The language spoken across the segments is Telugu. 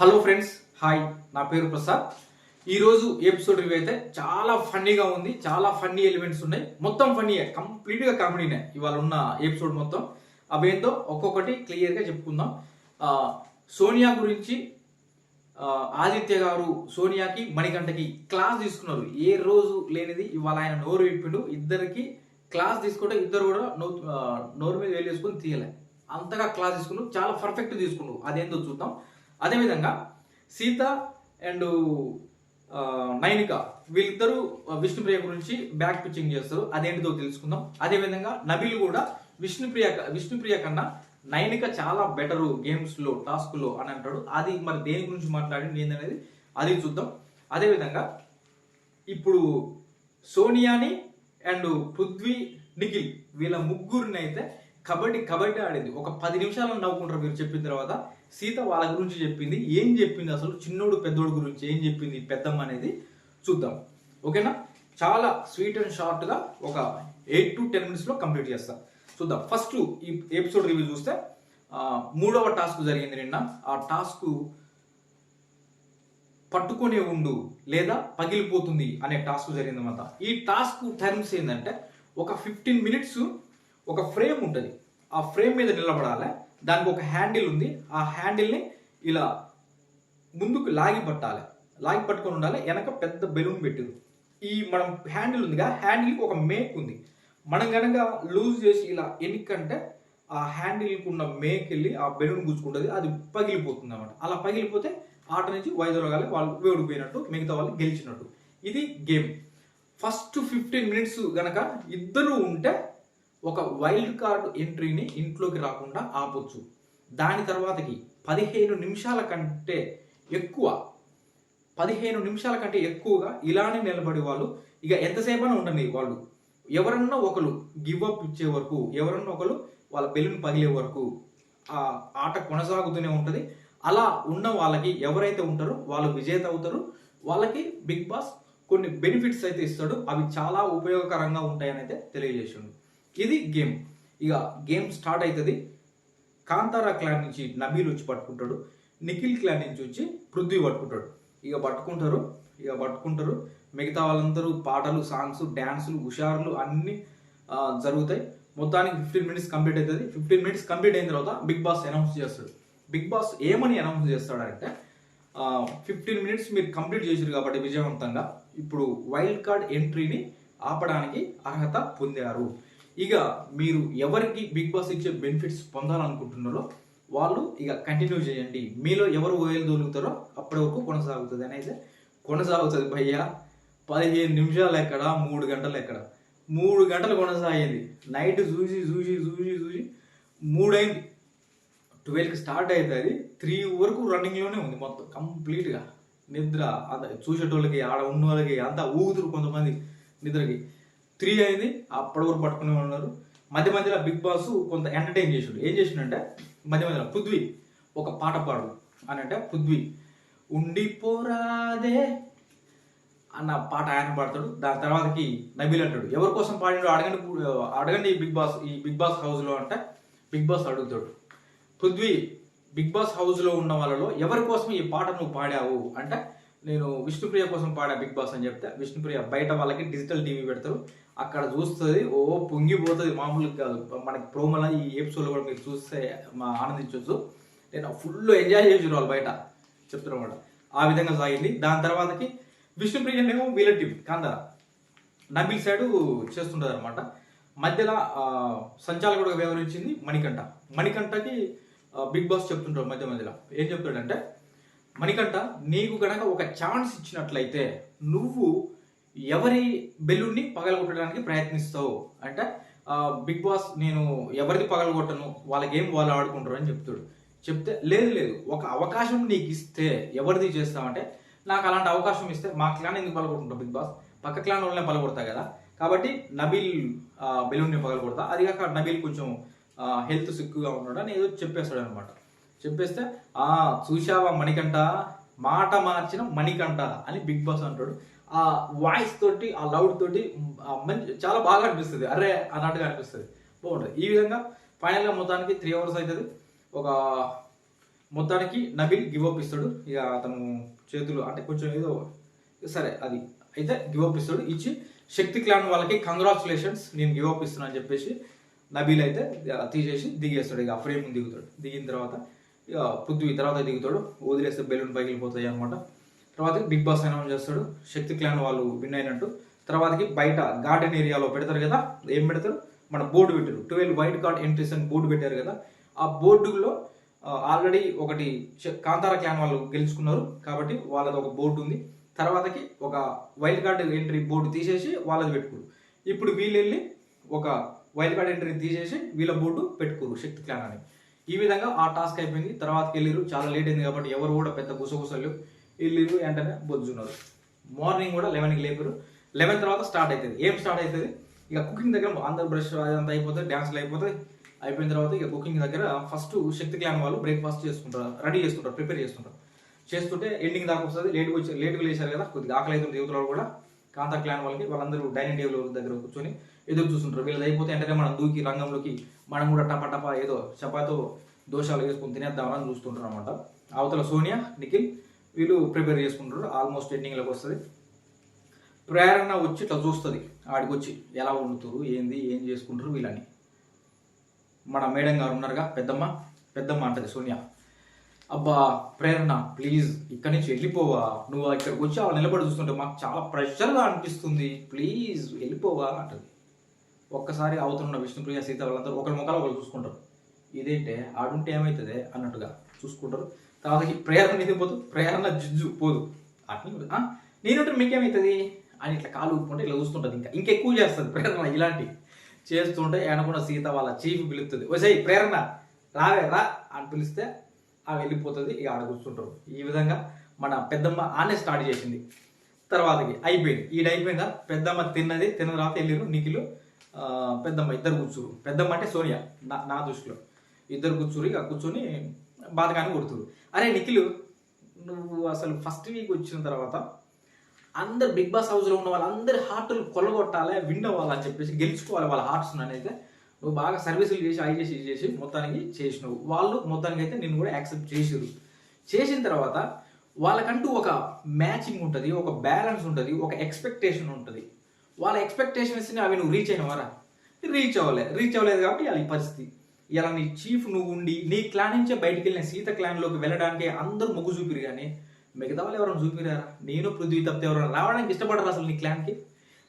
హలో ఫ్రెండ్స్ హాయ్ నా పేరు ప్రసాద్. ఈరోజు ఎపిసోడ్ రివ్యూ అయితే చాలా ఫన్నీగా ఉంది. చాలా ఫన్నీ ఎలిమెంట్స్ ఉన్నాయి. మొత్తం ఫన్నీయే కంప్లీట్గా కామెడీనే ఇవాళ ఉన్న ఎపిసోడ్ మొత్తం. అవేంతో ఒక్కొక్కటి క్లియర్గా చెప్పుకుందాం. సోనియా గురించి ఆదిత్య గారు సోనియాకి మణికంఠకి క్లాస్ తీసుకున్నారు. ఏ రోజు లేనిది ఇవాళ ఆయన నోరు విప్పిండు. ఇద్దరికి క్లాస్ తీసుకుంటే ఇద్దరు కూడా నో నోరు మీద వేలు వేసుకుని తీయలే. అంతగా క్లాస్ తీసుకున్నారు. చాలా పర్ఫెక్ట్ తీసుకున్నారు. అదేందో చూద్దాం. అదేవిధంగా సీత అండ్ నైనిక వీళ్ళిద్దరూ విష్ణుప్రియ గురించి బ్యాక్ పిచ్చింగ్ చేస్తారు. అదేంటిదో తెలుసుకుందాం. అదేవిధంగా నబిల్ కూడా విష్ణుప్రియ విష్ణుప్రియ కన్నా నైనిక చాలా బెటరు గేమ్స్లో టాస్క్లో అని అంటాడు. అది మరి దేని గురించి మాట్లాడి ఏందనేది అది చూద్దాం. అదేవిధంగా ఇప్పుడు సోనియాని అండ్ పృథ్వీ నిఖిల్ వీళ్ళ ముగ్గురిని అయితే కబడ్డీ కబడ్డీ ఆడింది. ఒక పది నిమిషాలు నవ్వుకుంటారు మీరు చెప్పిన తర్వాత సీత వాళ్ళ గురించి చెప్పింది. ఏం చెప్పింది అసలు? చిన్నోడు పెద్దోడు గురించి ఏం చెప్పింది పెద్దమ్మ అనేది చూద్దాం. ఓకేనా? చాలా స్వీట్ అండ్ షార్ట్గా ఒక ఎయిట్ టు టెన్ మినిట్స్లో కంప్లీట్ చేస్తా. చూద్దాం. ఫస్ట్ ఈ ఎపిసోడ్ రివ్యూ చూస్తే మూడవ టాస్క్ జరిగింది నిన్న. ఆ టాస్క్ పట్టుకొనే ఉండు లేదా పగిలిపోతుంది అనే టాస్క్ జరిగిందన్నమాట. ఈ టాస్క్ టర్మ్స్ ఏంటంటే ఒక ఫిఫ్టీన్ మినిట్స్ ఒక ఫ్రేమ్ ఉంటుంది. ఆ ఫ్రేమ్ మీద నిలబడాలి. దానికి ఒక హ్యాండిల్ ఉంది. ఆ హ్యాండిల్ని ఇలా ముందుకు లాగి పట్టాలి. లాగి పట్టుకొని ఉండాలి. వెనక పెద్ద బెలూన్ పెట్టింది. ఈ మనం హ్యాండిల్ ఉందిగా. హ్యాండిల్కి ఒక మేక్ ఉంది. మనం కనుక లూజ్ చేసి ఇలా ఎన్నికంటే ఆ హ్యాండిల్కి ఉన్న మేక్ వెళ్ళి ఆ బెలూన్ గుచ్చుకుంటుంది. అది పగిలిపోతుంది అనమాట అలా పగిలిపోతే ఆట నుంచి వైదొలగాలి వాళ్ళు వేడిపోయినట్టు మిగతా వాళ్ళు గెలిచినట్టు. ఇది గేమ్. ఫస్ట్ ఫిఫ్టీన్ మినిట్స్ గనక ఇద్దరు ఉంటే ఒక వైల్డ్ కార్డ్ ఎంట్రీని ఇంట్లోకి రాకుండా ఆపొచ్చు. దాని తర్వాతకి పదిహేను నిమిషాల కంటే ఎక్కువ పదిహేను నిమిషాల కంటే ఎక్కువగా ఇలానే నిలబడి వాళ్ళు ఇక ఎంతసేపైనా ఉండని వాళ్ళు. ఎవరన్నా ఒకరు గివ్ అప్ ఇచ్చే వరకు ఎవరన్నా ఒకరు వాళ్ళ బెలూన్ పగిలే వరకు ఆ ఆట కొనసాగుతూనే ఉంటుంది. అలా ఉన్న వాళ్ళకి ఎవరైతే ఉంటారో వాళ్ళు విజేత అవుతారు. వాళ్ళకి బిగ్ బాస్ కొన్ని బెనిఫిట్స్ అయితే ఇస్తాడు. అవి చాలా ఉపయోగకరంగా ఉంటాయని అయితే తెలియజేసిండు. ఇది గేమ్. ఇక గేమ్ స్టార్ట్ అవుతుంది కాంతారా క్లాన్ నుంచి నబీల్ వచ్చి పట్టుకుంటాడు. నిఖిల్ క్లాన్ నుంచి వచ్చి పృథ్వీ పట్టుకుంటాడు. ఇక పట్టుకుంటారు. ఇక పట్టుకుంటారు. మిగతా వాళ్ళందరూ పాటలు సాంగ్స్ డ్యాన్సులు హుషారులు అన్నీ జరుగుతాయి. మొత్తానికి ఫిఫ్టీన్ మినిట్స్ కంప్లీట్ అవుతుంది ఫిఫ్టీన్ మినిట్స్ కంప్లీట్ అయిన తర్వాత బిగ్ బాస్ అనౌన్స్ చేస్తాడు. బిగ్ బాస్ ఏమని అనౌన్స్ చేస్తాడంటే ఫిఫ్టీన్ మినిట్స్ మీరు కంప్లీట్ చేసారు కాబట్టి విజయవంతంగా. ఇప్పుడు వైల్డ్ కార్డ్ ఎంట్రీని ఆపడానికి అర్హత పొందారు. ఇక మీరు ఎవరికి బిగ్ బాస్ ఇచ్చే బెనిఫిట్స్ పొందాలనుకుంటున్నారో వాళ్ళు ఇక కంటిన్యూ చేయండి. మీలో ఎవరు ఓయలు దొరుకుతారో అప్పటి వరకు కొనసాగుతుంది. అనేది కొనసాగుతుంది భయ్యా. పదిహేను నిమిషాలు ఎక్కడ? మూడు గంటలు ఎక్కడ? మూడు గంటలు కొనసాగింది. నైట్ చూసి చూసి చూసి చూసి మూడైంది. ట్వెల్వ్కి స్టార్ట్ అవుతుంది. త్రీ వరకు రన్నింగ్లోనే ఉంది మొత్తం. కంప్లీట్గా నిద్ర అంత చూసేటోళ్ళకి ఆడ ఉన్న వాళ్ళకి అంతా ఊగుతురు కొంతమంది. నిద్రకి. త్రీ అయింది అప్పటి వరకు పట్టుకునే ఉన్నారు. మధ్య మధ్యలో బిగ్ బాస్ కొంత ఎంటర్టైన్ చేసాడు. ఏం చేసిండంటే మధ్య మధ్యలో పృథ్వీ ఒక పాట పాడు అని అంటే పృథ్వీ ఉండిపోరాదే అన్న పాట ఆయన పాడతాడు. దాని తర్వాతకి నబీల్ అంటాడు ఎవరి కోసం పాడినాడు అడగండి అడగండి ఈ బిగ్ బాస్ ఈ బిగ్ బాస్ హౌస్లో అంటే బిగ్ బాస్ అడుగుతాడు పృథ్వీ బిగ్ బాస్ హౌస్లో ఉన్న వాళ్ళలో ఎవరి కోసం ఈ పాట నువ్వు పాడావు? అంటే నేను విష్ణుప్రియ కోసం పాడా బిగ్ బాస్ అని చెప్తే విష్ణుప్రియ బయట వాళ్ళకి డిజిటల్ టీవీ పెడతారు. అక్కడ చూస్తుంది ఓ పొంగిపోతుంది. మామూలుగా కాదు. మనకి ప్రోమల ఈ ఎపిసోడ్లో కూడా మీరు చూస్తే మా ఆనందించవచ్చు నేను ఫుల్ ఎంజాయ్ చేసారు వాళ్ళు బయట. చెప్తున్నమాట ఆ విధంగా సాగింది. దాని తర్వాతకి విష్ణుప్రియనేమో వీళ్ళ టీం కాంతార నబీల్ సైడ్ చేస్తుంటారు అనమాట మధ్యలో సంచాలకుడుగా వ్యవహరించింది మణికంఠ. మణికంఠకి బిగ్ బాస్ చెప్తుంటాడు మధ్య మధ్యలో. ఏం చెప్తాడంటే మణికంఠ నీకు గనక ఒక ఛాన్స్ ఇచ్చినట్లయితే నువ్వు ఎవరి బెలూన్ని పగలగొట్టడానికి ప్రయత్నిస్తావు? అంటే బిగ్ బాస్ నేను ఎవరిది పగలగొట్టను? వాళ్ళ గేమ్ వాళ్ళు ఆడుకుంటారు అని చెప్తాడు. చెప్తే లేదు లేదు ఒక అవకాశం నీకు ఇస్తే ఎవరిది చేస్తావంటే నాకు అలాంటి అవకాశం ఇస్తే మా క్లాన్ ఎందుకు పగలగొట్టుకుంటావు బిగ్ బాస్? పక్క క్లాన్ వాళ్ళనే పగలగొడతా కదా? కాబట్టి నబీల్ బెలూన్ని పగలగొడతా. అది కాక నబీల్ కొంచెం హెల్త్ సిక్కుగా ఉన్నాడు అని ఏదో చెప్పేస్తాడు అనమాట చెప్పేస్తే ఆ చూశావా మణికంఠ? మాట మార్చిన మణికంఠ అని బిగ్ బాస్ అంటాడు. ఆ వాయిస్ తోటి ఆ లౌడ్ తోటి మంచి చాలా బాగా అనిపిస్తుంది. అరే అన్నట్టుగా అనిపిస్తుంది. బాగుంటుంది. ఈ విధంగా ఫైనల్గా మొత్తానికి త్రీ అవర్స్ అవుతుంది ఒక మొత్తానికి నబిల్ గివ్ అప్ ఇస్తాడు. ఇక అతను చేతులు అంటే కొంచెం ఏదో సరే అది అయితే గివ్ అప్ ఇస్తాడు. ఇచ్చి శక్తి క్లాన్ వాళ్ళకి కంగ్రాచులేషన్స్ నేను గివ్ అప్ ఇస్తున్నాను అని చెప్పేసి నబీల్ అయితే తీసేసి దిగేస్తాడు. ఇక ఫ్రేమ్ దిగుతాడు. దిగిన తర్వాత ఇక పృథ్వీ తర్వాత దిగుతాడు. వదిలేస్తే బెలూన్ పైకి వెళ్ళిపోతాయి అనమాట తర్వాత బిగ్ బాస్ అనౌన్స్ చేస్తాడు. శక్తి క్లాన్ వాళ్ళు విన్ అయినట్టు. తర్వాతకి బయట గార్డెన్ ఏరియాలో పెడతారు కదా ఏం పెడతారు? మన బోర్డు పెట్టారు. ట్వెల్వ్ వైట్ కార్డ్ ఎంట్రీస్ అని బోర్డు పెట్టారు కదా. ఆ బోర్డులో ఆల్రెడీ ఒకటి కాంతార క్లాన్ వాళ్ళు గెలుచుకున్నారు కాబట్టి వాళ్ళది ఒక బోర్డు ఉంది. తర్వాతకి ఒక వైల్డ్ కార్డ్ ఎంట్రీ బోర్డు తీసేసి వాళ్ళది పెట్టుకోరు. ఇప్పుడు వీళ్ళు వెళ్ళి ఒక వైల్డ్ కార్డ్ ఎంట్రీ తీసేసి వీళ్ళ బోర్డు పెట్టుకోరు శక్తి క్లాన్ అని. ఈ విధంగా ఆ టాస్క్ అయిపోయింది. తర్వాతకి వెళ్ళిరు. చాలా లేట్ అయింది కాబట్టి ఎవరు కూడా పెద్ద గుసగుసలు వీళ్ళు వెంటనే బొజ్జున్నారు మార్నింగ్ కూడా లెవెన్కి లేపారు లెవెన్ తర్వాత స్టార్ట్ అవుతుంది ఏం స్టార్ట్ అవుతుంది ఇక కుకింగ్ దగ్గర అందరు బ్రష్ అదంతా అయిపోతుంది డ్యాన్స్లు అయిపోతుంది అయిపోయిన తర్వాత ఇక కుకింగ్ దగ్గర ఫస్ట్ శక్తి క్లాన్ వాళ్ళు బ్రేక్ఫాస్ట్ చేసుకుంటారు రెడీ చేసుకుంటారు ప్రిపేర్ చేసుకుంటారు. చేస్తుంటే ఎండింగ్ దాకా వస్తుంది. లేట్గా వచ్చి లేట్గా లేచారు కదా కొద్దిగా ఆకలి అవుతుంది యువతలో కూడా. కాంతా క్లాన్ వాళ్ళకి వాళ్ళందరూ డైనింగ్ టేబుల్ దగ్గర కూర్చొని ఎదురు చూస్తుంటారు. వీళ్ళది అయిపోతే వెంటనే మనం దూకి రంగంలోకి మనం కూడా టపా టపా ఏదో చపాతో దోషాలు వేసుకొని తినేద్దామని చూస్తుంటారు అనమాట అవతల సోనియా నిఖిల్ వీళ్ళు ప్రిపేర్ చేసుకుంటారు. ఆల్మోస్ట్ ఎండింగ్లోకి వస్తుంది. ప్రేరణ వచ్చి ఇట్లా చూస్తుంది. ఆడికి వచ్చి ఎలా వండుతారు ఏంది ఏం చేసుకుంటారు వీళ్ళని. మన మేడం గారు ఉన్నారుగా పెద్దమ్మ పెద్దమ్మ అంటది సోనియా. అబ్బా ప్రేరణ ప్లీజ్ ఇక్కడి నుంచి వెళ్ళిపోవా. నువ్వు ఇక్కడికి వచ్చి ఆవిడ నిలబడి చూస్తుంటే మాకు చాలా ప్రెషర్గా అనిపిస్తుంది. ప్లీజ్ వెళ్ళిపోవా అంటది. ఒక్కసారి అవతలున్న విష్ణుప్రియ సీత వాళ్ళందరూ ఒకరి ముఖాలు ఒకరు చూసుకుంటారు. ఇదేంటే ఆడుంటే ఏమవుతుంది అన్నట్టుగా చూసుకుంటారు. తర్వాత ప్రేరణ ఇది పోదు ప్రేరణ జిజ్జు పోదు. అట్లా నేనుంటే మీకేమవుతుంది అని ఇట్లా కాలు ఊపుకుంటే ఇట్లా చూస్తుంటుంది ఇంకా. ఇంకెక్కువ చేస్తుంది ప్రేరణ ఇలాంటి. చేస్తుంటే అనుకున్న సీత వాళ్ళ చీఫ్ పిలుస్తుంది వచ్చాయి ప్రేరణ రావే రా అని పిలిస్తే ఆ వెళ్ళిపోతుంది ఇక ఆడ కూర్చుంటారు. ఈ విధంగా మన పెద్దమ్మ ఆనే స్టార్ట్ చేసింది. తర్వాతకి అయిపోయింది. ఈడ అయిపోయిందా? పెద్దమ్మ తిన్నది తిన్న తర్వాత వెళ్ళిరు నిఖిలు పెద్దమ్మ ఇద్దరు కూర్చురు పెద్దమ్మ అంటే సోనియా నా నా దృష్టిలో. ఇద్దరు కూర్చురు ఇక కూర్చొని బాధగానే కొడుతుడు అరే నిఖిలు నువ్వు అసలు ఫస్ట్ వీక్ వచ్చిన తర్వాత అందరు బిగ్ బాస్ హౌస్లో ఉన్న వాళ్ళందరి హార్ట్లు కొల్లగొట్టాలి విన్ అవ్వాలి అని చెప్పేసి గెలుచుకోవాలి వాళ్ళ హార్ట్స్ అయితే నువ్వు బాగా సర్వీసులు చేసి ఐ చేసి చేసి మొత్తానికి చేసినావు. వాళ్ళు మొత్తానికి అయితే నిన్ను కూడా యాక్సెప్ట్ చేసిరు చేసిన తర్వాత వాళ్ళకంటూ ఒక మ్యాచింగ్ ఉంటుంది ఒక బ్యాలెన్స్ ఉంటుంది ఒక ఎక్స్పెక్టేషన్ ఉంటుంది. వాళ్ళ ఎక్స్పెక్టేషన్స్ని అవి నువ్వు రీచ్ అయినవారా? రీచ్ అవ్వలే. రీచ్ అవ్వలేదు కాబట్టి వాళ్ళ పరిస్థితి. ఇలా నీ చీఫ్ నువ్వు ఉండి నీ క్లాన్ నుంచే బయటికి వెళ్ళిన సీత క్లాన్లోకి వెళ్ళడానికి అందరూ మొగ్గు చూపిరు కానీ మిగతా వాళ్ళు ఎవరైనా చూపిరారా నేను పృథ్వీ తప్పితే ఎవరైనా రావడానికి ఇష్టపడరు అసలు నీ క్లాన్కి?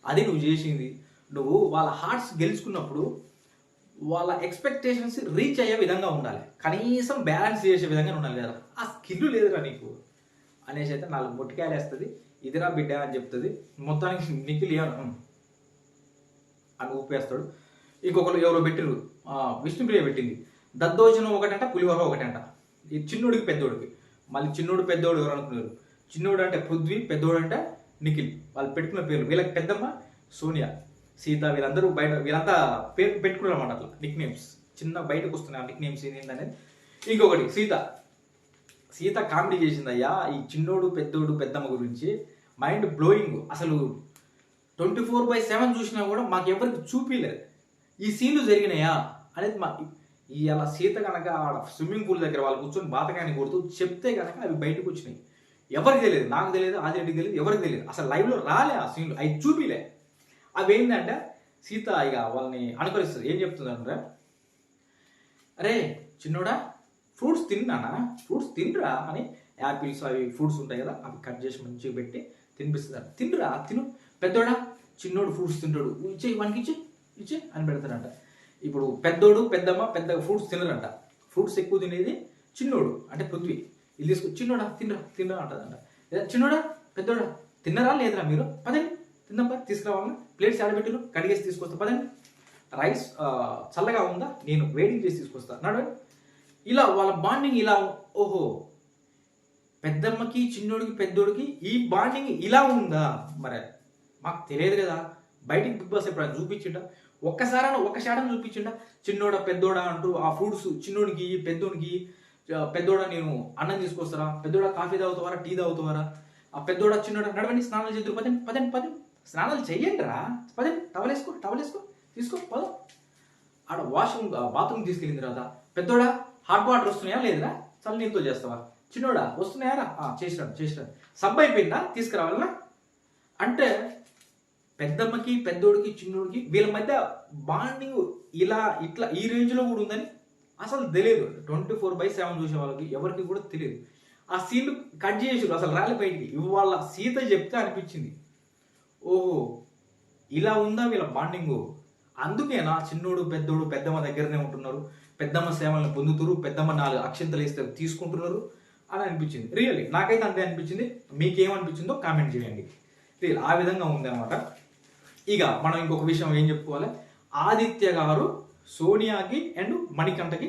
అది నువ్వు చేసింది. నువ్వు వాళ్ళ హార్ట్స్ గెలుచుకున్నప్పుడు వాళ్ళ ఎక్స్పెక్టేషన్స్ రీచ్ అయ్యే విధంగా ఉండాలి. కనీసం బ్యాలెన్స్ చేసే విధంగా ఉండాలి కదా. ఆ స్కిల్ లేదురా నీకు. అనేసి అయితే నాలుగు మొట్టికాయలు వేస్తుంది ఇదిరా బిడ్డ అని చెప్తుంది. మొత్తానికి నిఖిల్ అని ఊపేస్తాడు. ఇంకొకరు ఎవరో పెట్టిరు విష్ణుప్రియ పెట్టింది. దద్దోజనం ఒకటంట పులిహోర ఒకటంట. ఈ చిన్నోడికి పెద్దోడికి. మళ్ళీ చిన్నోడు పెద్దోడు ఎవరు అనుకున్నారు? చిన్నోడు అంటే పృథ్వీ పెద్దోడు అంటే నిఖిల్. వాళ్ళు పెట్టుకున్న పేర్లు. వీళ్ళకి పెద్దమ్మ సోనియా. సీత వీళ్ళందరూ బయట వీళ్ళంతా పేరు పెట్టుకున్నారు అనమాట అట్లా నిక్ నేమ్స్ చిన్న బయటకు వస్తున్నాయి నిక్ నేమ్స్ ఏంటనేది ఇంకొకటి సీత. సీత కామెడీ చేసిందయ్యా ఈ చిన్నోడు పెద్దోడు పెద్దమ్మ గురించి మైండ్ బ్లోయింగ్. అసలు ట్వంటీ ఫోర్ బై సెవెన్ చూసినా కూడా మాకు ఎవరికి చూపించలేదు ఈ సీన్లు జరిగినాయా? అనేది మా ఈ అలా సీత కనుక ఆడ స్విమ్మింగ్ పూల్ దగ్గర వాళ్ళు కూర్చొని బాతకాయని కొడుతూ చెప్తే కనుక అవి బయటకు వచ్చినాయి. ఎవరికి తెలియదు నాకు తెలియదు ఆదిరెడ్డికి తెలియదు ఎవరికి తెలియదు. అసలు లైవ్లో రాలే ఆ సీన్లు అవి చూపిలే. అవి ఏంటంటే సీత ఇక వాళ్ళని అనుకరిస్తుంది. ఏం చెప్తుందంటే అరే చిన్నోడా ఫ్రూట్స్ తిన్నానా? ఫ్రూట్స్ తినరా? అని యాపిల్స్ అవి ఫ్రూట్స్ ఉంటాయి కదా అవి కట్ చేసి మంచిగా పెట్టి తినిపిస్తుంది. తినరా? తిను. పెద్దోడా చిన్నోడు ఫ్రూట్స్ తింటాడు. ఇచ్చే వానికి ఇచ్చే ఇచ్చే అని పెడతాడంట. ఇప్పుడు పెద్దోడు పెద్దమ్మ పెద్ద ఫ్రూట్స్ తినరంట. ఫ్రూట్స్ ఎక్కువ తినేది చిన్నోడు అంటే పృథ్వీ. ఇది తీసుకు చిన్నోడా తినరా తినరా అంటదంట. లేదా చిన్నోడా పెద్దోడా తిన్నరా లేదురా మీరు? పదండి తిందాం పద ప్లేట్స్ ఆడబెట్టులు కడిగేసి తీసుకొస్తా పదండి. రైస్ చల్లగా ఉందా? నేను వేడింగ్ చేసి తీసుకొస్తా. నడవండి ఇలా వాళ్ళ బాండింగ్ ఇలా ఓహో పెద్దమ్మకి చిన్నోడికి పెద్దోడికి ఈ బాండింగ్ ఇలా ఉందా? మరి మాకు తెలియదు కదా. బయటికి బిగ్ బాస్ ఎప్పుడైనా చూపించిండా? ఒక్కసారైనా ఒక్క శాతం చూపించిండా? చిన్నోడ పెద్దోడా అంటూ ఆ ఫ్రూట్స్ చిన్నోడికి పెద్దోడికి పెద్దోడ నేను అన్నం తీసుకొస్తారా? పెద్దోడ కాఫీ తాగుతావారా? టీ తాగుతావారా? ఆ పెద్దోడ చిన్నోడా నడవండి స్నానాలు చేద్దరు. పదండి పదండి పదండి. స్నానాలు చెయ్యండి రా పదండి టవలేసుకో వేసుకో వేసుకో. తీసుకో పద. ఆడ వాష్రూమ్ బాత్రూమ్ తీసుకెళ్ళిన తర్వాత పెద్దోడా హాట్ వాటర్ వస్తున్నాయా? లేదురా. చల్ల నీళ్ళతో చేస్తావా? చిన్నోడా వస్తున్నాయారా ఆ, చేసినాడు చేసినాడు సబ్ అయిపోయిందా? తీసుకురావాలనా? అంటే పెద్దమ్మకి పెద్దోడికి చిన్నోడికి వీళ్ళ మధ్య బాండింగ్ ఇలా ఇట్లా ఈ రేంజ్లో కూడా ఉందని అసలు తెలియదు. ట్వంటీ ఫోర్ బై సెవెన్ చూసే వాళ్ళకి ఎవరికి కూడా తెలియదు. ఆ సీన్ కట్ చేసారు అసలు రాలే బయటికి. ఇవాళ సీత చెప్తే అనిపించింది. ఓహో ఇలా ఉందా వీళ్ళ బాండింగ్ అందుకేనా చిన్నోడు పెద్దోడు పెద్దమ్మ దగ్గరనే ఉంటున్నారు. పెద్దమ్మ సేవలను పొందుతున్నారు పెద్దమ్మ నాలుగు అక్షంతలు వేస్తే తీసుకుంటున్నారు అని అనిపించింది. రియల్లీ నాకైతే అంతే అనిపించింది. మీకేమనిపించిందో కామెంట్ చేయండి. రియల్ ఆ విధంగా ఉంది అనమాట ఇక మనం ఇంకొక విషయం ఏం చెప్పుకోవాలి? ఆదిత్య గారు సోనియాకి అండ్ మణికంఠకి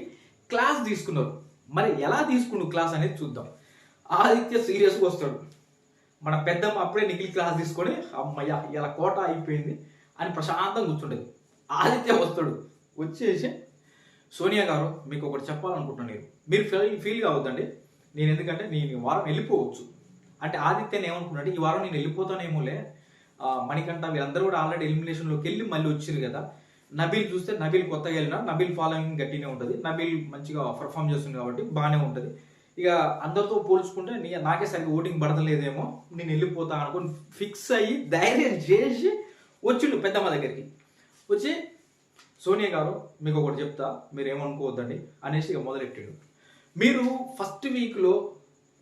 క్లాస్ తీసుకున్నారు. మరి ఎలా తీసుకున్న క్లాస్ అనేది చూద్దాం. ఆదిత్య సీరియస్గా వస్తాడు. మన పెద్దమ్మ అప్పుడే నిఖిల్ క్లాస్ తీసుకొని అమ్మయ్య ఇలా కోట అయిపోయింది అని ప్రశాంతంగా కూర్చుండేది. ఆదిత్య వస్తాడు. వచ్చేసి సోనియా గారు మీకు ఒకటి చెప్పాలనుకుంటున్నాను నేను. మీరు ఫీల్ ఫీల్ కావద్దండి. నేను ఎందుకంటే నేను ఈ వారం వెళ్ళిపోవచ్చు. అంటే ఆదిత్యని ఏమనుకున్నాడు ఈ వారం నేను వెళ్ళిపోతానేమోలే. మణికంఠ వీళ్ళందరూ కూడా ఆల్రెడీ ఎలిమినేషన్లోకి వెళ్ళి మళ్ళీ వచ్చారు కదా. నబీల్ చూస్తే నబీల్ కొత్తగా వెళ్ళినా నబీల్ ఫాలోయింగ్ గట్టినే ఉంటుంది. నబీల్ మంచిగా పర్ఫామ్ చేస్తుంది కాబట్టి బాగానే ఉంటుంది. ఇక అందరితో పోల్చుకుంటే నీ నాకే సరిగ్గా ఓటింగ్ పడతలేదేమో నేను వెళ్ళిపోతా అనుకుని ఫిక్స్ అయ్యి ధైర్యం చేసి వచ్చిండు పెద్దమ్మ దగ్గరికి. వచ్చి సోనియా గారు మీకు ఒకటి చెప్తా మీరు ఏమనుకోవద్దండి అనేసి ఇక మొదలెట్టాడు. మీరు ఫస్ట్ వీక్లో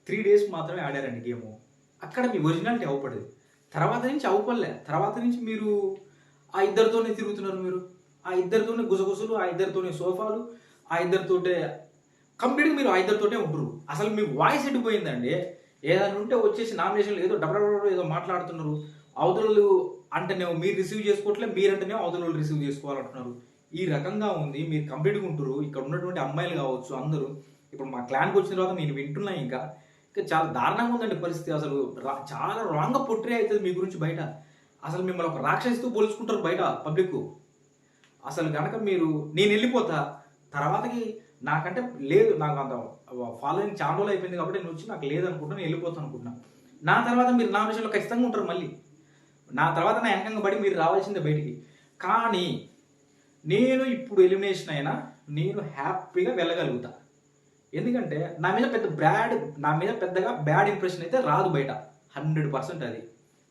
త్రీ డేస్ మాత్రమే ఆడారండి గేమ్ అక్కడ మీ ఒరిజినాలిటీ అవపడేది. తర్వాత నుంచి అవపడలే తర్వాత నుంచి మీరు ఆ ఇద్దరితోనే తిరుగుతున్నారు మీరు. ఆ ఇద్దరితోనే గుసగుసలు ఆ ఇద్దరితోనే సోఫాలు ఆ ఇద్దరితోటే కంప్లీట్గా మీరు ఆ ఇద్దరితోటే ఉంటారు అసలు మీ వాయిస్ ఎడిపోయిందండి ఏదైనా ఉంటే వచ్చేసి నామినేషన్లు ఏదో డబ్బు ఏదో మాట్లాడుతున్నారు అవతలు అంటేనేమో మీరు రిసీవ్ చేసుకోవట్లే మీరంటేనేమో అవతల వాళ్ళు రిసీవ్ చేసుకోవాలంటున్నారు ఈ రకంగా ఉంది మీరు కంప్లీట్గా ఉంటారు ఇక్కడ ఉన్నటువంటి అమ్మాయిలు కావచ్చు అందరూ ఇప్పుడు మా క్లాన్కి వచ్చిన తర్వాత నేను వింటున్నా ఇంకా చాలా దారుణంగా ఉందండి పరిస్థితి. అసలు చాలా రాంగ్ పొట్రే అవుతుంది మీ గురించి బయట. అసలు మిమ్మల్ని ఒక రాక్షసితో పోల్చుకుంటారు బయట పబ్లిక్ అసలు కనుక మీరు నేను వెళ్ళిపోతా తర్వాతకి నాకంటే లేదు నాకు అంత ఫాలోయింగ్ చాలా రోజులు అయిపోయింది కాబట్టి నేను వచ్చి నాకు లేదనుకుంటా నేను వెళ్ళిపోతాను అనుకుంటున్నా. నా తర్వాత మీరు నా విషయంలో ఖచ్చితంగా ఉంటారు మళ్ళీ. నా తర్వాత నా వెనకంగా పడి మీరు రావాల్సిందే బయటికి. కానీ నేను ఇప్పుడు ఎలిమినేషన్ అయినా నేను హ్యాపీగా వెళ్ళగలుగుతా. ఎందుకంటే నా మీద పెద్ద బ్యాడ్ నా మీద పెద్దగా బ్యాడ్ ఇంప్రెషన్ అయితే రాదు బయట. హండ్రెడ్ పర్సెంట్ అది.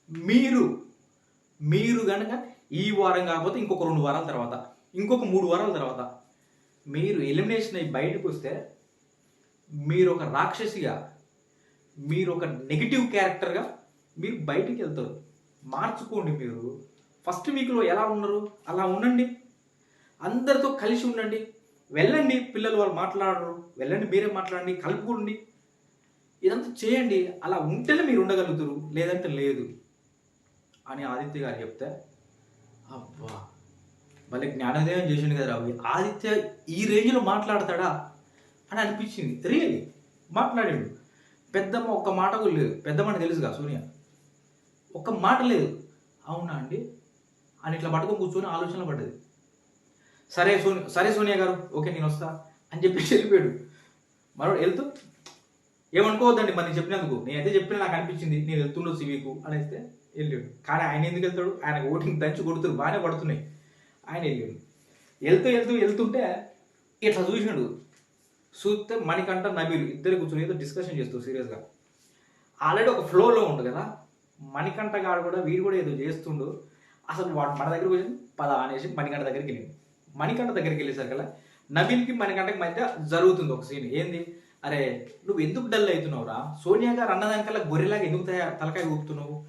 మీరు మీరు కనుక ఈ వారం కాకపోతే ఇంకొక రెండు వారాల తర్వాత ఇంకొక మూడు వారాల తర్వాత మీరు ఎలిమినేషన్ అయ్యి బయటకు వస్తే మీరు ఒక రాక్షసిగా మీరు ఒక నెగిటివ్ క్యారెక్టర్గా మీరు బయటికి వెళ్తారు. మార్చుకోండి మీరు. ఫస్ట్ వీక్లో ఎలా ఉన్నారు? అలా ఉండండి. అందరితో కలిసి ఉండండి. వెళ్ళండి పిల్లలు వాళ్ళు మాట్లాడరు. వెళ్ళండి మీరే మాట్లాడండి కలుపుకోండి. ఇదంతా చేయండి. అలా ఉంటేనే మీరు ఉండగలుగుతారు లేదంటే లేదు. అని ఆదిత్య గారు చెప్తే అబ్బా భలే జ్ఞానోదయం చేసిండు కదా రావు. ఆదిత్య ఈ రేంజ్లో మాట్లాడతాడా అని అనిపించింది. రియల్లీ మాట్లాడాడు. పెద్దమ్మ ఒక్క మాట కూడా లేదు. పెద్దమ్మని తెలుసుగా సోనియా? ఒక్క మాట లేదు. అవునా అండి? అని ఇట్లా పట్టుకొని కూర్చొని ఆలోచన పడ్డది. సరే సోని సరే సోనియా గారు ఓకే నేను వస్తా అని చెప్పేసి వెళ్ళిపోయాడు. మరో వెళ్తూ ఏమనుకోవద్దండి మరి నేను చెప్పినందుకు. నేనైతే చెప్పిన నాకు అనిపించింది నేను వెళ్తుండొచ్చు మీకు అనేస్తే వెళ్ళాడు. కానీ ఆయన ఎందుకు వెళ్తాడు? ఆయన ఓటింగ్ దంచి కొడుతురు బాగానే పడుతున్నాయి. ఆయన వెళ్ళాడు. వెళ్తూ వెళ్తూ వెళ్తుంటే ఇట్లా చూసినాడు చూస్తే మణికంఠ నబీలు ఇద్దరు కూర్చొని ఏదో డిస్కషన్ చేస్తూ సీరియస్గా ఆల్రెడీ ఒక ఫ్లోలో ఉండు కదా. మణికంఠ గాడు కూడా వీడు కూడా ఏదో చేస్తుండు. అసలు వాడు మన దగ్గరకు వచ్చి పద అనేసి మణికంఠ దగ్గరికి వెళ్ళింది మణికంఠ దగ్గరికి వెళ్ళేసరికల్లా నవీన్కి మణికంఠకి మధ్య జరుగుతుంది ఒక సీన్ ఏంది? అరే నువ్వు ఎందుకు డల్ అవుతున్నావురా? సోనియా గారు అన్నదానికల్లా గొర్రెలాగా ఎందుకు తయ- తలకాయ ఊపుతున్నావు?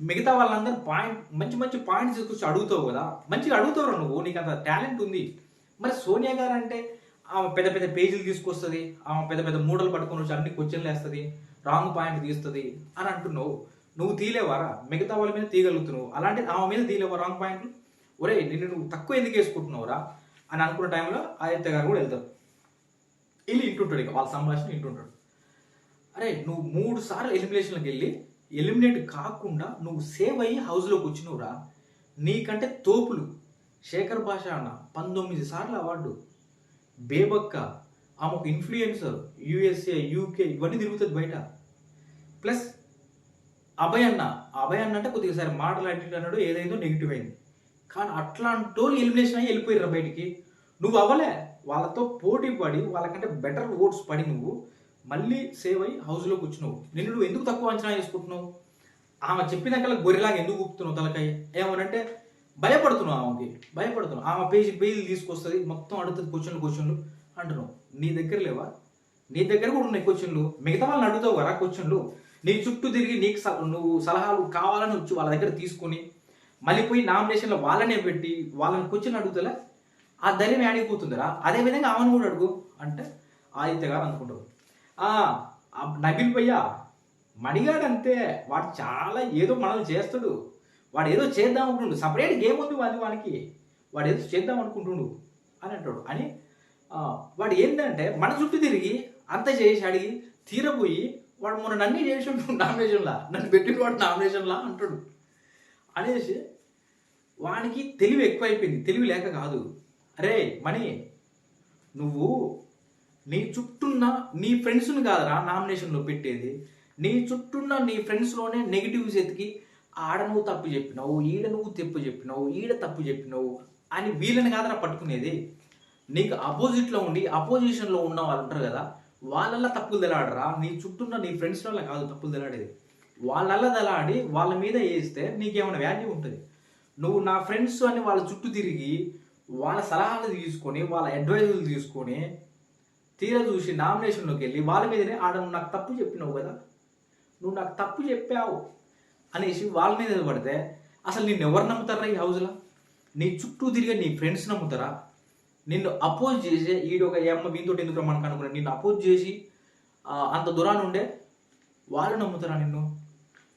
మిగతా వాళ్ళందరూ పాయింట్ మంచి మంచి పాయింట్స్ తీసుకొచ్చి అడుగుతావు కదా? మంచిగా అడుగుతావు నువ్వు. నీకు అంత టాలెంట్ ఉంది. మరి సోనియా గారు అంటే ఆమె పెద్ద పెద్ద పేజీలు తీసుకొస్తుంది ఆమె పెద్ద పెద్ద మూడలు పట్టుకొని వచ్చి అన్ని క్వశ్చన్లు వేస్తుంది రాంగ్ పాయింట్ తీస్తుంది అని అంటున్నావు. నువ్వు తీలేవారా? మిగతా వాళ్ళ మీద తీయగలుగుతున్నావు. అలాంటి ఆమె మీద తీలేవా రాంగ్ పాయింట్లు ఒరే నిన్ను నువ్వు తక్కువ ఎందుకు వేసుకుంటున్నావురా? అని అనుకున్న టైంలో ఆదిత్య గారు కూడా వెళ్తారు. వెళ్ళి ఇంటుంటాడు ఇక వాళ్ళ సంభాషణ ఇంటుంటాడు అరే నువ్వు మూడు సార్లు ఎలిమినేషన్లకు వెళ్ళి ఎలిమినేట్ కాకుండా నువ్వు సేవ్ అయ్యి హౌస్లోకి వచ్చినవురా. నీకంటే తోపులు. శేఖర్ భాష అన్న పంతొమ్మిది సార్లు అవార్డు. బేబక్క ఆమె ఒక ఇన్ఫ్లుయెన్సర్ యూఎస్ఏ యూకే ఇవన్నీ తిరుగుతుంది బయట. ప్లస్ అభయ్ అన్న అభయ్ అన్న అంటే కొద్దిగా సరే మాటలు అన్నాడు ఏదైందో నెగిటివ్ అయింది. కానీ అట్లాంటి వాళ్ళు ఎలిమినేషన్ అయ్యి వెళ్ళిపోయారు బయటికి. నువ్వు అవ్వలే. వాళ్ళతో పోటీ పడి వాళ్ళకంటే బెటర్ ఓట్స్ పడి నువ్వు మళ్ళీ సేవ్ అయ్యి హౌస్లో కూర్చున్నావు నిన్ను నువ్వు ఎందుకు తక్కువ అంచనా చేసుకుంటున్నావు ఆమె చెప్పినాకల్లా గొర్రెలాగా ఎందుకు ఊపుతున్నావు తలకాయ? ఏమనంటే భయపడుతున్నావు ఆమెకి. భయపడుతున్నావు. ఆమె పేజీ పేజీలు తీసుకొస్తుంది మొత్తం అడుగుతుంది క్వశ్చన్లు క్వశ్చన్లు అంటున్నావు. నీ దగ్గర లేవా? నీ దగ్గర కూడా ఉన్నాయి క్వశ్చన్లు. మిగతా వాళ్ళని అడుగుతావు కదా క్వశ్చన్లు. నీ చుట్టూ తిరిగి నీకు నువ్వు సలహాలు కావాలని వచ్చి వాళ్ళ దగ్గర తీసుకొని మళ్ళీ పోయి నామినేషన్లో వాళ్ళనే పెట్టి వాళ్ళని కూర్చొని అడుగుతలే ఆ ధైర్యం అడిగిపోతుందిరా అదే విధంగా ఆమెను కూడా అడుగు అంటే ఆదిత్య గారు అనుకుంటారు. నబిల్ భయ్యా మడిగాడు అంతే వాడు చాలా ఏదో మనల్ని చేస్తాడు. వాడు ఏదో చేద్దాం అనుకుంటుండు. సపరేట్ గేమ్ ఉంది వాడి వానికి. వాడు ఏదో చేద్దాం అనుకుంటుండు అని అంటాడు. అని వాడు ఏంటంటే మన చుట్టూ తిరిగి అంత చేసి అడిగి తీరపోయి వాడు మొన్న నన్ను చేసి ఉంటుండు నామినేషన్లా. నన్ను పెట్టిన వాడు నామినేషన్లా అంటాడు. అనేసి వానికి తెలివి ఎక్కువైపోయింది. తెలివి లేక కాదు. అరే మణి నువ్వు నీ చుట్టూన్న నీ ఫ్రెండ్స్ని కాదురా నామినేషన్లో పెట్టేది. నీ చుట్టూన్న నీ ఫ్రెండ్స్లోనే నెగిటివ్స్ ఎతికి ఆడ నువ్వు తప్పు చెప్పినావు ఈడ నువ్వు తప్పు చెప్పినావు ఈడ తప్పు చెప్పినావు అని వీళ్ళని కాదరా పట్టుకునేది. నీకు అపోజిట్లో ఉండి అపోజిషన్లో ఉన్న వాళ్ళు ఉంటారు కదా వాళ్ళల్లో తప్పులు తెలాడరా? నీ చుట్టూన్న నీ ఫ్రెండ్స్ వల్ల కాదు తప్పులు తెలాడేది. వాళ్ళల్లో దలాడి వాళ్ళ మీద వేస్తే నీకేమైనా వాల్యూ ఉంటుంది. నువ్వు నా ఫ్రెండ్స్ అని వాళ్ళ చుట్టూ తిరిగి వాళ్ళ సలహాలు తీసుకొని వాళ్ళ అడ్వైజులు తీసుకొని తీర చూసి నామినేషన్లోకి వెళ్ళి వాళ్ళ మీదనే ఆడ నువ్వు నాకు తప్పు చెప్పినావు కదా. నువ్వు నాకు తప్పు చెప్పావు అనేసి వాళ్ళ మీద పడితే అసలు నిన్ను ఎవరు నమ్ముతారా ఈ హౌస్లో నీ చుట్టూ తిరిగే నీ ఫ్రెండ్స్ నమ్ముతారా? నిన్ను అపోజ్ చేసే ఈడు ఒక అమ్మ వీంతో ఎందుకు రమ్మని అనుకున్నా నిన్ను అపోజ్ చేసి అంత దూరాన్ని ఉండే వాళ్ళు నమ్ముతారా నిన్ను?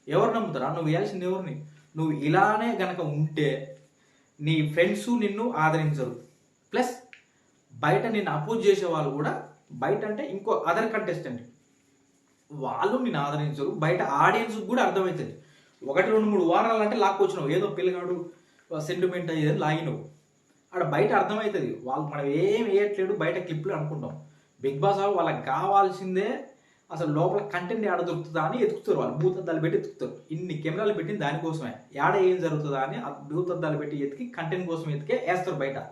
ఎవరు నమ్ముతారా? నువ్వు వేయాల్సింది ఎవరిని? నువ్వు ఇలానే గనక ఉంటే నీ ఫ్రెండ్స్ నిన్ను ఆదరించరు. ప్లస్ బయట నిన్ను అపోజ్ చేసే వాళ్ళు కూడా బయట అంటే ఇంకో అదర్ కంటెస్టెంట్. వాళ్ళు నిన్ను ఆదరించరు. బయట ఆడియన్స్ కూడా అర్థమవుతుంది. ఒకటి రెండు మూడు వారాలు అంటే లాక్కొచ్చినావు. ఏదో పిల్లగాడు సెంటిమెంట్ అయ్యేది లాగినవు. అక్కడ బయట అర్థమవుతుంది. వాళ్ళు మనం ఏం వేయట్లేదు బయట క్లిప్లు అనుకుంటాం. బిగ్ బాస్ వాళ్ళు వాళ్ళకి కావాల్సిందే అసలు లోపల కంటెంట్ ఏడ దొరుకుతుందా అని ఎతుకుతారు వాళ్ళు. భూతద్దాలు పెట్టి ఎతుకుతారు ఇన్ని కెమెరాలు పెట్టింది దానికోసమే. ఏడ ఏం జరుగుతుందా అని భూతద్దాలు పెట్టి ఎతికి కంటెంట్ కోసం ఎతికే వేస్తారు బయట.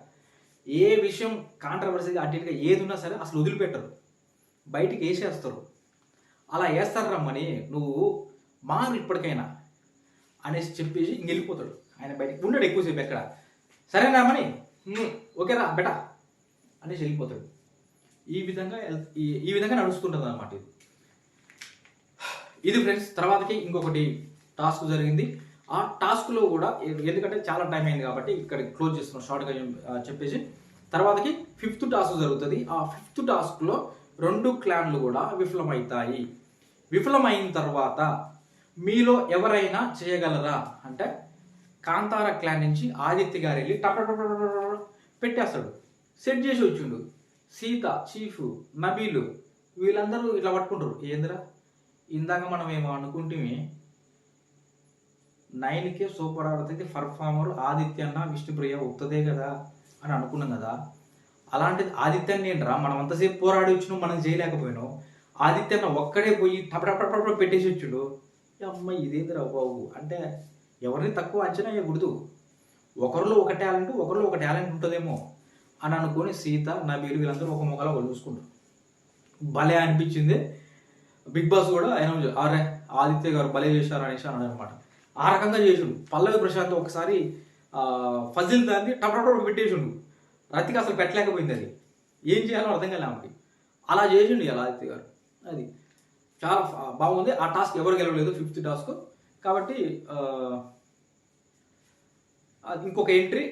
ఏ విషయం కాంట్రవర్సీగా అటు ఏది ఉన్నా సరే అసలు వదిలిపెట్టరు. బయటికి వేసేస్తారు. అలా వేస్తారు రమ్మని నువ్వు మారు ఇప్పటికైనా అనేసి చెప్పేసి ఇంక వెళ్ళిపోతాడు. ఆయన బయటకు ఉండడు ఎక్కువసేపు ఎక్కడ. సరేనా రమ్మని. ఓకేరా బెటా అనేసి వెళ్ళిపోతాడు. ఈ విధంగా ఈ- ఈ విధంగా నడుస్తుంటుంది అనమాట ఇది. ఇది ఫ్రెండ్స్ తర్వాతకి ఇంకొకటి టాస్క్ జరిగింది. ఆ టాస్క్లో కూడా ఎందుకంటే చాలా టైం అయింది కాబట్టి ఇక్కడ క్లోజ్ చేస్తున్నాం షార్ట్గా చెప్పేసి. తర్వాతకి ఫిఫ్త్ టాస్క్ జరుగుతుంది. ఆ ఫిఫ్త్ టాస్క్లో రెండు క్లాన్లు కూడా విఫలమవుతాయి విఫలమైన తర్వాత మీలో ఎవరైనా చేయగలరా? అంటే కాంతార క్లాన్ నుంచి ఆదిత్య గారు వెళ్ళి టప టప పెట్టేస్తాడు. సెట్ చేసి వచ్చిండు. సీత చీఫ్ నబీలు వీళ్ళందరూ ఇట్లా పట్టుకుంటారు. ఏందిరా? ఇందాక మనం ఏమో అనుకుంటే నైన్కే సూపర్ ఆడుతుంది పర్ఫార్మర్ ఆదిత్య అన్న విష్ణుప్రియ ఒక్కదే కదా అని అనుకున్నాం కదా. అలాంటిది ఆదిత్యాన్ని ఏంట్రా మనం అంతసేపు పోరాడి వచ్చినాం మనం చేయలేకపోయినాం. ఆదిత్యన్న ఒక్కడే పోయి టపటపటపట పెట్టేసి వచ్చిండు. అమ్మ అమ్మాయి ఇదేందిరా బాబు? అంటే ఎవరిని తక్కువ అంచనా వేయకూడదు. ఒకరిలో ఒక టాలెంట్ ఒకరిలో ఒక టాలెంట్ ఉంటుందేమో అని అనుకొని సీత నబీలు వీళ్ళందరూ ఒక మొగలా వాళ్ళు చూసుకుంటారు. భలే అనిపించింది. బిగ్ బాస్ కూడా ఆయన అరే ఆదిత్య గారు భలే చేశారు అనేసి అన్నాడు అనమాట ఆ రకంగా చేసిండు. పల్లవి ప్రశాంత్ ఒకసారి ఫజిల్ దాన్ని టపటపట పెట్టేసిండు. రతికి అసలు పెట్టలేకపోయింది అది. ఏం చేయాలో అర్థం కాలే ఆమెకి. అలా చేసిండు ఇలా ఆదిత్య గారు. అది చాలా బాగుంది. ఆ టాస్క్ ఎవరు గెలవలేదు ఫిఫ్త్ టాస్క్. కాబట్టి ఇంకొక ఎంట్రీ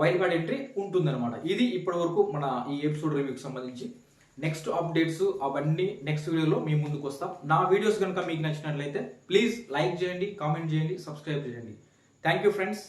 వైల్డ్ కార్డ్ ఎంట్రీ ఉంటుందన్నమాట. ఇది ఇప్పటి వరకు మన ఈ ఎపిసోడ్ రివ్యూకి సంబంధించి. నెక్స్ట్ అప్డేట్స్ అవన్నీ నెక్స్ట్ వీడియోలో మీ ముందుకు వస్తాం. నా వీడియోస్ కనుక మీకు నచ్చినట్లయితే ప్లీజ్ లైక్ చేయండి కామెంట్ చేయండి సబ్స్క్రైబ్ చేయండి. Thank you friends